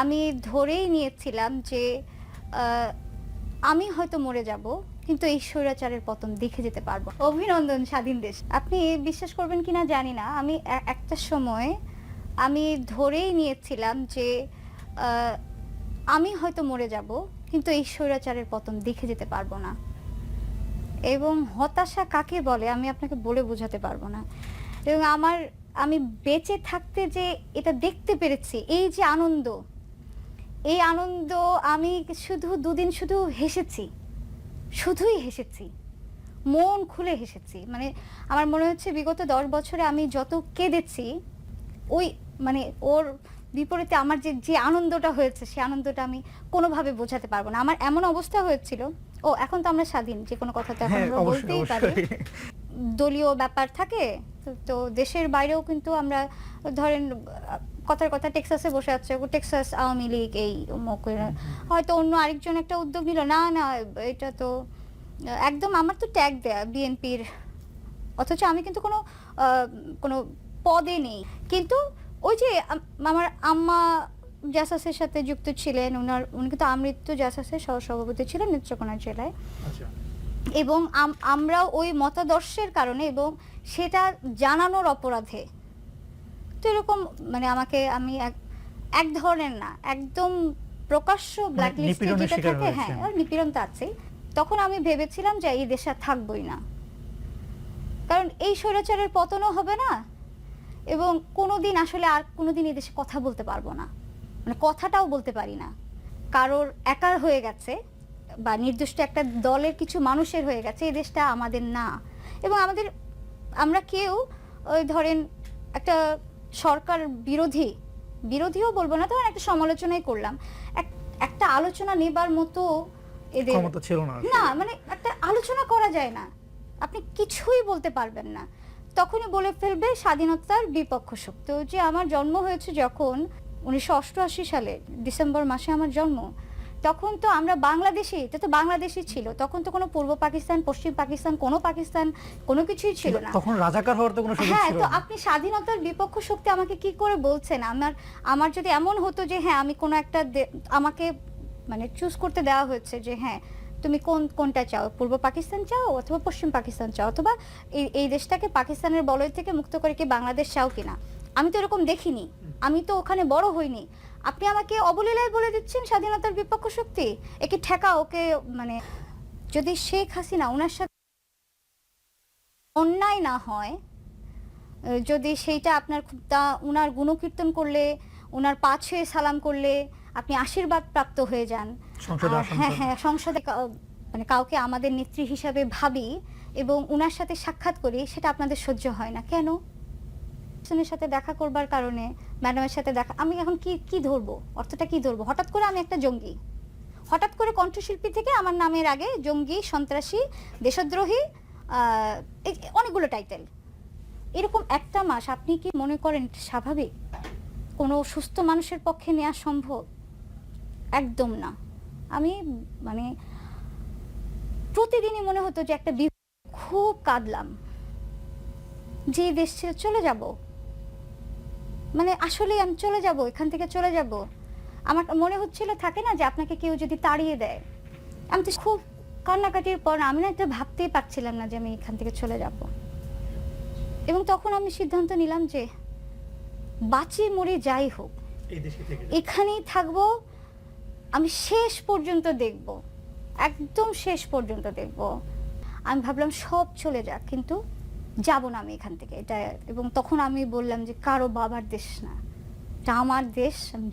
আমি ধরেই নিয়েছিলাম যে আমি হয়তো মরে যাব, কিন্তু এই স্বৈরাচারের পতন দেখে যেতে পারব। অভিনন্দন, স্বাধীন দেশ। আপনি বিশ্বাস করবেন কিনা জানি না। আমি একটা সময় আমি ধরেই নিয়েছিলাম যে আমি হয়তো মরে যাব, কিন্তু এই স্বৈরাচারের পতন দেখে যেতে পারব না। এবং হতাশা কাকে বলে আমি আপনাকে বলে বোঝাতে পারব না। এবং আমার, আমি বেঁচে থাকতে যে এটা দেখতে পেরেছি, এই যে আনন্দ এই আনন্দ আমি শুধু দুদিন শুধু হেসেছি শুধুই হেসেছি মন খুলে হেসেছি। মানে আমার মনে হচ্ছে বিগত দশ বছরে আমি যত কেঁদেছি ওই মানে ওর বিপরীতে আমার যে যে আনন্দটা হয়েছে সেই আনন্দটা আমি কোনোভাবে বোঝাতে পারব না। আমার এমন অবস্থা হয়েছিল ও এখন তো আমরা স্বাধীন যে কোনো কথা তো এখন হ্যাঁ আমরা বলতেই পারি। দলীয় ব্যাপার থাকে তো- দেশের বাইরেও কিন্তু আমরা ধরেন কথার কথা টেক্সাসে বসে আছে ও টেক্সাস আওয়ামী লীগ এই অমুক হয়তো অন্য আরেকজন একটা উদ্যোগ নিল। না না এটা তো একদম আমার তো ট্যাগ দেয়া বিএনপির। অথচ আমি কিন্তু কোনো কোনো পদে নেই। কিন্তু ওই যে আমার আম্মা জাসাসের সাথে যুক্ত ছিলেন ওনার উনি কিন্তু আমৃত্যু জাসাসের সহসভাপতি ছিলেন নেত্রকোনা জেলায়। আচ্ছা। এবং আম- আমরাও ওই মতাদর্শের কারণে এবং সেটা জানানোর অপরাধে এরকম মানে আমাকে আমি এক ধরনের না একদম প্রকাশ্য ব্ল্যাক লিস্টে নিপীড়নের যেটা থাকে হ্যাঁ নিপীড়ন তো আছেই। তখন আমি ভেবেছিলাম যে এই দেশে থাকবোই না। কারণ এই স্বৈরাচারের পতনও হবে না এবং কোনোদিন আসলে আর কোনোদিন এই দেশে কথা বলতে পারব না। মানে কথাটাও বলতে পারি না। কারোর একার হয়ে গেছে বা নির্দিষ্ট একটা দলের কিছু মানুষের হয়ে গেছে এই দেশটা আমাদের না। এবং আমাদের আমরা কেউ ওই ধরেন একটা সরকার বিরোধী বিরোধীও বলব না ধরেন একটা সমালোচনাই করলাম। একটা আলোচনা নেবার মতো এদের ক্ষমতা ছিল না না মানে একটা আলোচনা করা যায় না। আপনি কিছুই বলতে পারবেন না। তখনই বলে ফেলবে স্বাধীনতার বিপক্ষ শক্তি। তো যে আমার জন্ম হয়েছে যখন উনিশশো অষ্টআশি সালে ডিসেম্বর মাসে আমার জন্ম। তখন তো আমরা বাংলাদেশি এটা তো বাংলাদেশই ছিল। তখন তো কোনো পূর্ব পাকিস্তান পশ্চিম পাকিস্তান কোনো পাকিস্তান কোনো কিছুই ছিল না। তখন রাজাকার হওয়ার তো কোনো সুযোগ ছিল হ্যাঁ তো আপনি স্বাধীনতার বিপক্ষ শক্তি আমাকে কি করে বলছেন? আমার আমার যদি এমন হতো যে হ্যাঁ আমি কোনো একটা আমাকে মানে চুজ করতে দেওয়া হয়েছে যে হ্যাঁ তুমি কোন কোনটা চাও? পূর্ব পাকিস্তান চাও অথবা পশ্চিম পাকিস্তান চাও? অথবা এই এই দেশটাকে পাকিস্তানের বলয় থেকে মুক্ত করে কি বাংলাদেশ চাও কিনা? আমি তো এরকম দেখিনি। আমি তো ওখানে বড় হইনি। আপনি আমাকে অবলীলায় বলে দিচ্ছেন স্বাধীনতার বিপক্ষ শক্তি। একে ঠেকা ওকে মানে যদি শেখ হাসিনা ওনার সাথে অন্যায় না হয় যদি সেইটা আপনার তা উনার গুণকীর্তন করলে উনার পা ছুঁয়ে সালাম করলে আপনি আশীর্বাদ প্রাপ্ত হয়ে যান। হ্যাঁ হ্যাঁ সংসদে মানে কাউকে আমাদের নেত্রী হিসাবে ভাবি এবং উনার সাথে সাক্ষাৎ করি সেটা আপনাদের সহ্য হয় না। কেন? একজনের সাথে দেখা করবার কারণে ম্যাডামের সাথে দেখা, আমি এখন কি কি ধরবো? অর্থটা কি ধরবো? হঠাৎ করে আমি একটা জঙ্গি। হঠাৎ করে কণ্ঠশিল্পী থেকে আমার নামের আগে জঙ্গি, সন্ত্রাসী, দেশদ্রোহী অনেকগুলো টাইটেল। এরকম একটা মাস আপনি কি মনে করেন স্বাভাবিক? কোনো সুস্থ মানুষের পক্ষে নেওয়া সম্ভব? একদম না। আমি মানে প্রতিদিনই মনে হতো যে একটা খুব কাঁদলাম। যে দেশ ছেড়ে চলে যাব মানে আসলে আমি চলে যাব এখান থেকে চলে যাব। আমার মনে হচ্ছিল থাকে না যে আপনাকে কেউ যদি তাড়িয়ে দেয়। আমি তো খুব কান্নাকাটির পর আমি না এটা ভাবতেই পারছিলাম না যে আমি এখান থেকে চলে যাব। এবং তখন আমি সিদ্ধান্ত নিলাম যে বাঁচি মরে যাই হোক। এখানেই থাকব আমি শেষ পর্যন্ত দেখব। একদম শেষ পর্যন্ত দেখব। আমি ভাবলাম সব চলে যাক কিন্তু যাব না আমি এখান থেকে। এটা, এবং তখন আমি বললাম যে কারও বাবার দেশ না। এটা আমার দেশ, আমি